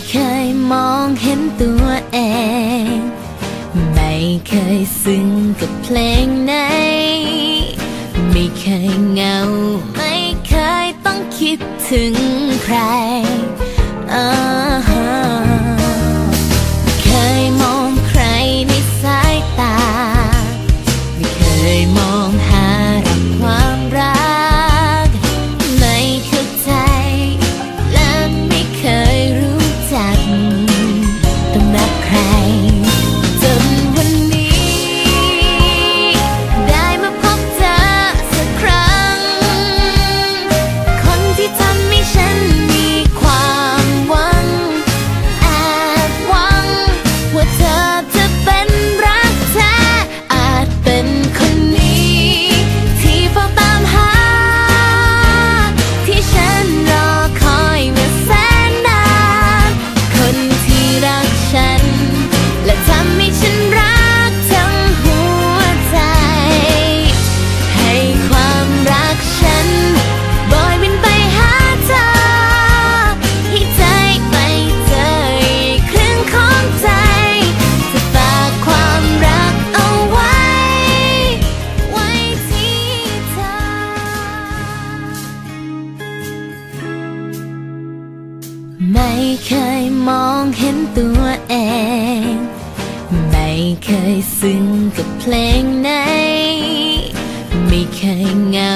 ่เคยมองเห็นตัวเอง ไม่เคยซึ้งกับเพลงไหน ไม่เคยเงา ไม่เคยต้องคิดถึงใคร uh-huh. ัวเอง ไม่เคยซึ้งกับเพลงไหน ไม่เคยเหงา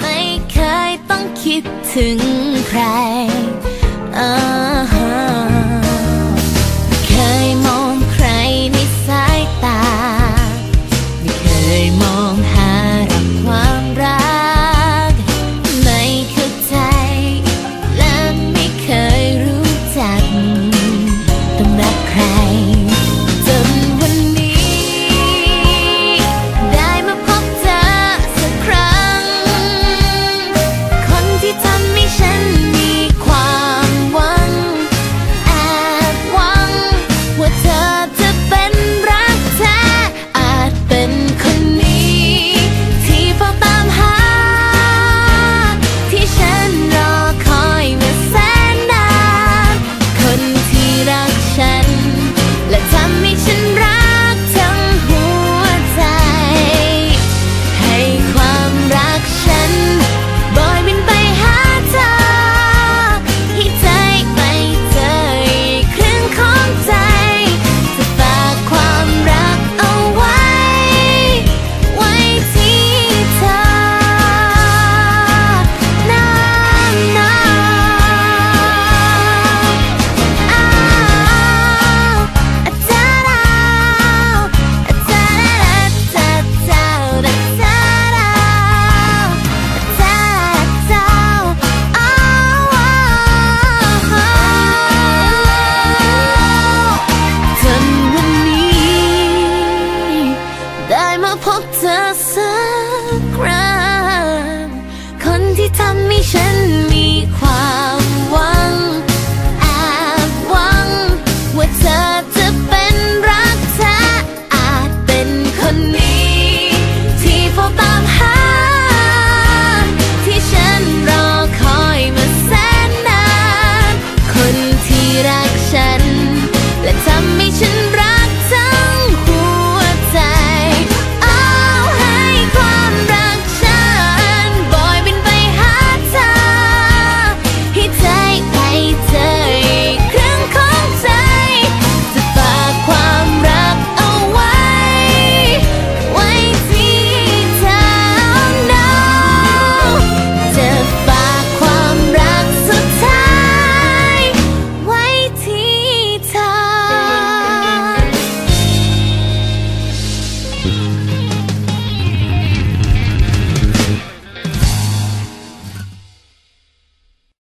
ไม่เคยต้องคิดถึง มีฉันมี